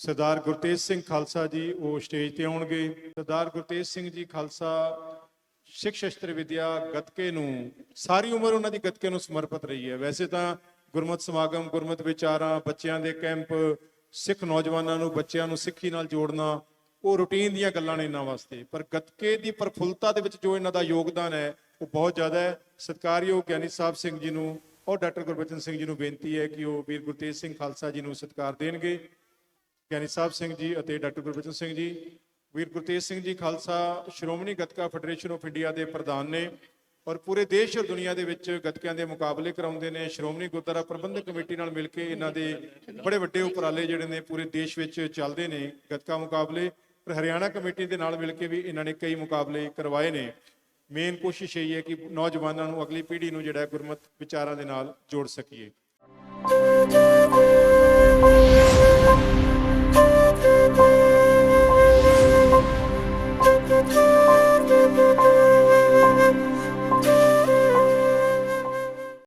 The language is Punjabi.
ਸਰਦਾਰ ਗੁਰਤੇਜ ਸਿੰਘ ਖਾਲਸਾ ਜੀ ਉਹ ਸਟੇਜ ਤੇ ਆਉਣਗੇ। ਸਰਦਾਰ ਗੁਰਤੇਜ ਸਿੰਘ ਜੀ ਖਾਲਸਾ ਸਿੱਖ ਸ਼ਸਤਰ ਵਿਦਿਆ ਗੱਤਕੇ ਨੂੰ ਸਾਰੀ ਉਮਰ ਉਹਨਾਂ ਦੀ ਗੱਤਕੇ ਨੂੰ ਸਮਰਪਿਤ ਰਹੀ ਹੈ। ਵੈਸੇ ਤਾਂ ਗੁਰਮਤ ਸਮਾਗਮ, ਗੁਰਮਤ ਵਿਚਾਰਾਂ, ਬੱਚਿਆਂ ਦੇ ਕੈਂਪ, ਸਿੱਖ ਨੌਜਵਾਨਾਂ ਨੂੰ, ਬੱਚਿਆਂ ਨੂੰ ਸਿੱਖੀ ਨਾਲ ਜੋੜਨਾ, ਉਹ ਰੂਟੀਨ ਦੀਆਂ ਗੱਲਾਂ ਨੇ ਇਹਨਾਂ ਵਾਸਤੇ। ਪਰ ਗੱਤਕੇ ਦੀ ਪ੍ਰਫੁੱਲਤਾ ਦੇ ਵਿੱਚ ਜੋ ਇਹਨਾਂ ਦਾ ਯੋਗਦਾਨ ਹੈ, ਉਹ ਬਹੁਤ ਜ਼ਿਆਦਾ ਹੈ। ਸਤਿਕਾਰਯੋਗ ਗਿਆਨੀ ਸਾਹਿਬ ਸਿੰਘ ਜੀ ਨੂੰ ਔਰ ਡਾਕਟਰ ਗੁਰਬਚਨ ਸਿੰਘ ਜੀ ਨੂੰ ਬੇਨਤੀ ਹੈ ਕਿ ਉਹ ਵੀਰ ਗੁਰਤੇਜ ਸਿੰਘ ਖਾਲਸਾ ਜੀ ਨੂੰ ਸਤਿਕਾਰ ਦੇਣਗੇ। ਗਿਆਨੀ ਸਾਹਿਬ ਸਿੰਘ ਜੀ ਅਤੇ doctor Gurbachan Singh ji, Veer Gurtej Singh ji Khalsa, Shiromani Gatka federation of India ਦੇ ਪ੍ਰਧਾਨ ਨੇ ਔਰ ਪੂਰੇ ਦੇਸ਼ ਔਰ ਦੁਨੀਆ ਦੇ ਵਿੱਚ ਗੱਤਕਿਆਂ ਦੇ ਮੁਕਾਬਲੇ ਕਰਾਉਂਦੇ ਨੇ, ਸ਼੍ਰੋਮਣੀ ਗੁਰਦੁਆਰਾ ਪ੍ਰਬੰਧਕ ਕਮੇਟੀ ਨਾਲ ਮਿਲ ਕੇ ਇਹਨਾਂ ਦੇ ਬੜੇ ਵੱਡੇ ਉਪਰਾਲੇ ਜਿਹੜੇ ਨੇ ਪੂਰੇ ਦੇਸ਼ ਵਿੱਚ ਚੱਲਦੇ ਨੇ ਗੱਤਕਾ ਮੁਕਾਬਲੇ। ਪਰ ਹਰਿਆਣਾ ਕਮੇਟੀ ਦੇ ਨਾਲ ਮਿਲ ਕੇ ਵੀ ਇਹਨਾਂ ਨੇ ਕਈ ਮੁਕਾਬਲੇ ਕਰਵਾਏ ਨੇ। ਮੇਨ ਕੋਸ਼ਿਸ਼ ਇਹ ਹੈ ਕਿ ਨੌਜਵਾਨਾਂ ਨੂੰ ਅਗਲੀ ਪੀੜ੍ਹੀ ਨੂੰ ਜਿਹੜਾ ਹੈ ਗੁਰਮਤ ਵਿਚਾਰਾਂ ਦੇ ਨਾਲ ਜੋੜ ਸਕੀਏ।